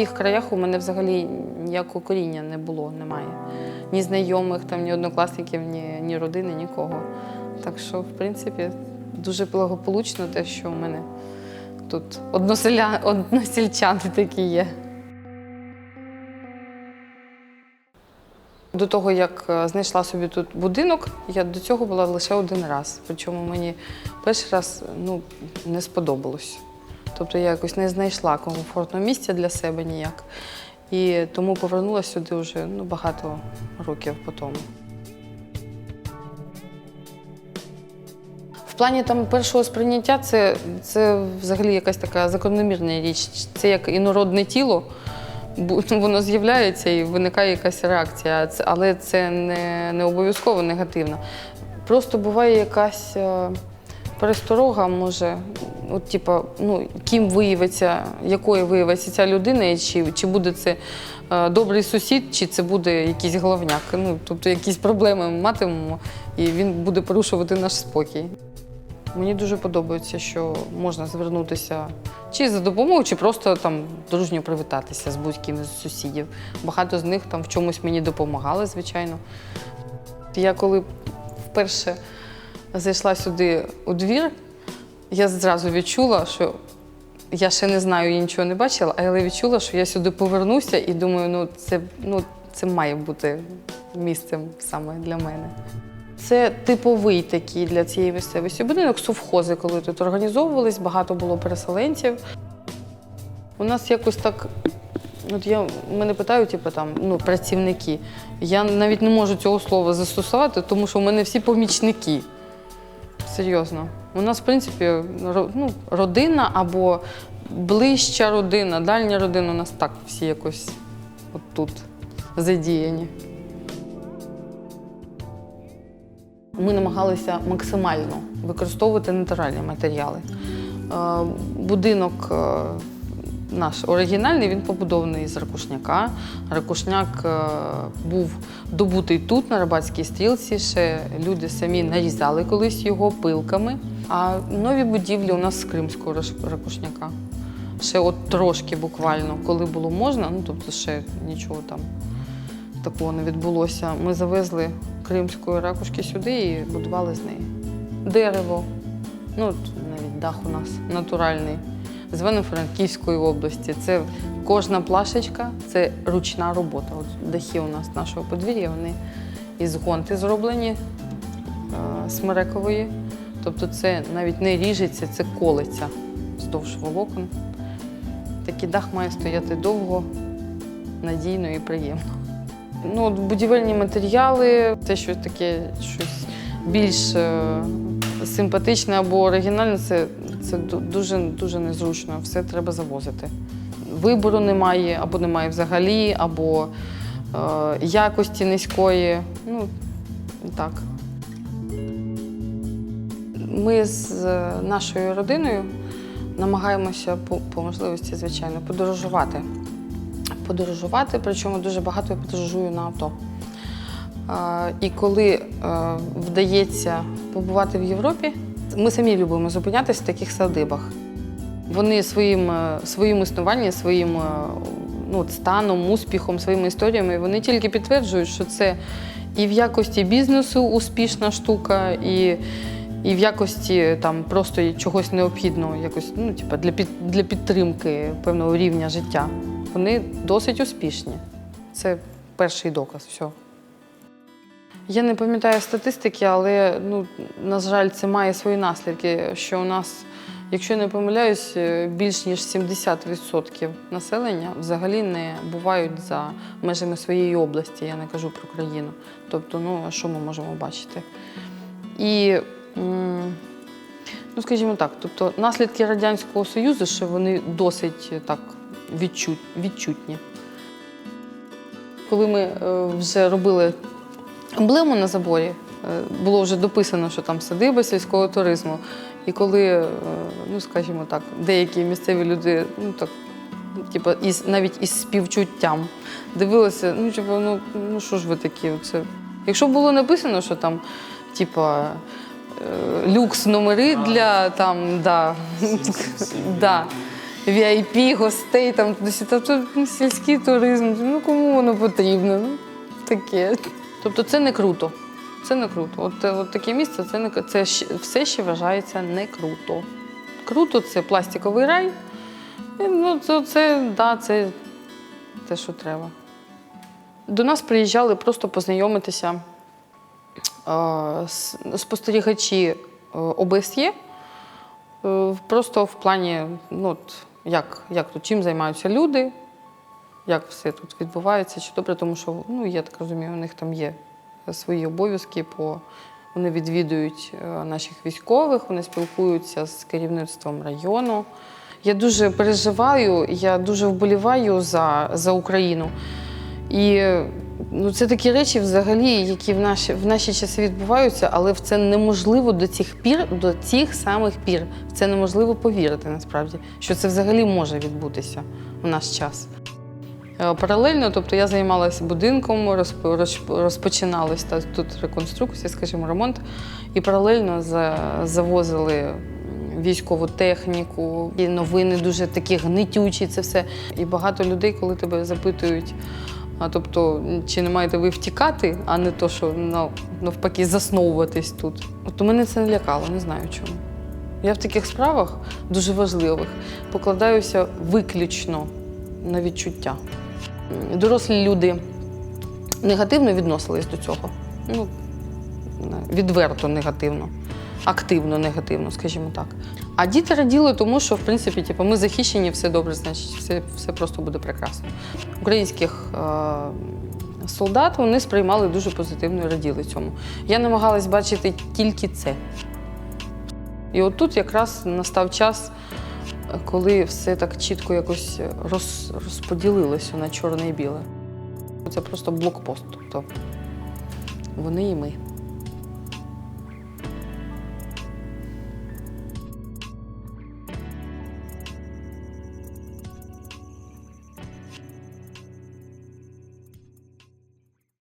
цих краях у мене взагалі ніякого коріння не було, немає. Ні знайомих, там, ні однокласників, ні, ні родини, нікого. Так що, в принципі, дуже благополучно те, що у мене тут односеля... односельчани такі є. До того, як е, знайшла собі тут будинок, я до цього була лише один раз. Причому мені перший раз ну, не сподобалось. Тобто я якось не знайшла комфортного місця для себе ніяк. І тому повернулася сюди вже ну, багато років по тому. В плані там першого сприйняття це, це взагалі якась така закономірна річ. Це як інородне тіло. Воно з'являється і виникає якась реакція, але це не, не обов'язково негативно. Просто буває якась е, пересторога, може, от, типа, ну, ким виявиться, якою виявиться ця людина, і чи, чи буде це е, добрий сусід, чи це буде якийсь головняк. Ну, тобто якісь проблеми ми матимемо, і він буде порушувати наш спокій. Мені дуже подобається, що можна звернутися чи за допомогою, чи просто там дружньо привітатися з будь-ким із сусідів. Багато з них там в чомусь мені допомагали, звичайно. Я коли вперше зайшла сюди у двір, я зразу відчула, що я ще не знаю, я нічого не бачила, але відчула, що я сюди повернуся і думаю, ну це, ну, це має бути місцем саме для мене. Це типовий такий для цієї місцевості будинок совхози, коли тут організовувались, багато було переселенців. У нас якось так. От я мене питають, типу, там, ну, працівники. Я навіть не можу цього слова застосувати, тому що в мене всі помічники. Серйозно. У нас, в принципі, ну, родина або ближча родина, дальня родина, у нас так всі якось от тут задіяні. Ми намагалися максимально використовувати натуральні матеріали. Е, Будинок е, наш оригінальний, він побудований з ракушняка. Ракушняк е, був добутий тут, на Рибацькій стрілці. Ще люди самі нарізали колись його пилками. А нові будівлі у нас з кримського ракушняка. Ще от трошки буквально, коли було можна, ну тобто ще нічого там такого не відбулося. Ми завезли кримської ракушки сюди і будували з неї. Дерево, ну навіть дах у нас натуральний, з Івано-Франківської області. Це кожна плашечка це ручна робота. От дахи у нас нашого подвір'я, вони із гонти зроблені е, смерекової. Тобто це навіть не ріжеться, це колиться вздовж волокон. Такий дах має стояти довго, надійно і приємно. Ну, будівельні матеріали, це щось таке, щось більш е, симпатичне або оригінальне, це, це дуже, дуже незручно. Все треба завозити. Вибору немає, або немає взагалі, або е, якості низької. Ну, так. Ми з е, нашою родиною намагаємося по, по можливості, звичайно, подорожувати подорожувати, причому дуже багато я подорожую на авто. І коли е, вдається побувати в Європі, ми самі любимо зупинятися в таких садибах. Вони своїм, е, своїм існуванням, своїм е, ну, станом, успіхом, своїми історіями, вони тільки підтверджують, що це і в якості бізнесу успішна штука, і, і в якості там просто чогось необхідного, якось, ну, типу, для, під, для підтримки певного рівня життя. Вони досить успішні. Це перший доказ. Все. Я не пам'ятаю статистики, але ну, на жаль, це має свої наслідки. Що у нас, якщо я не помиляюсь, е, більш ніж 70% населення взагалі не бувають за межами своєї області. Я не кажу про країну. Тобто, ну що ми можемо бачити? І, ну, скажімо так, тобто наслідки Радянського Союзу, що вони досить е, так відчутні. Коли ми е, вже робили емблему на заборі, е, було вже дописано, що там садиба сільського туризму. І коли, е, ну скажімо так, деякі місцеві люди, ну так, типу, із, навіть із співчуттям дивилися, ну, типу, ну, ну що ж ви такі? Оце? Якщо було написано, що там, типа, е, люкс номери для там, да, да. VIP, гостей, там та ну, сільський туризм. Ну кому воно потрібно? Ну, таке. Тобто це не круто. Це не круто. От, е, от таке місце це не це все ще вважається не круто. Круто це пластиковий рай. І, Ну, це, це, да, це те, що треба. До нас приїжджали просто познайомитися е, спостерігачі е, ОБСЄ. Е, Просто в плані, ну, як, як тут, чим займаються люди, як все тут відбувається, чи добре, тому що, ну, я так розумію, у них там є свої обов'язки, по, вони відвідують е, наших військових, вони спілкуються з керівництвом району. Я дуже переживаю, я дуже вболіваю за, за Україну. І ну, це такі речі, взагалі, які в наші, в наші часи відбуваються, але в це неможливо до цих пір, до цих самих пір. В це неможливо повірити насправді, що це взагалі може відбутися в наш час. Е, Паралельно, тобто я займалася будинком, розп- розп- розпочиналась та тут реконструкція, скажімо, ремонт, і паралельно завозили військову техніку, і новини дуже такі гнитючі, це все. І багато людей, коли тебе запитують, а тобто, чи не маєте ви втікати, а не то, що навпаки засновуватись тут. От мене це не лякало, не знаю чому. Я в таких справах дуже важливих покладаюся виключно на відчуття. Дорослі люди негативно відносились до цього. Ну, відверто негативно, активно негативно, скажімо так. А діти раділи тому, що в принципі, типу, ми захищені, все добре, значить, все, все просто буде прекрасно. Українських е- солдат вони сприймали дуже позитивно і раділи цьому. Я намагалась бачити тільки це. І от тут якраз настав час, коли все так чітко якось роз, розподілилося на чорне і біле. Це просто блокпост. Тобто вони і ми.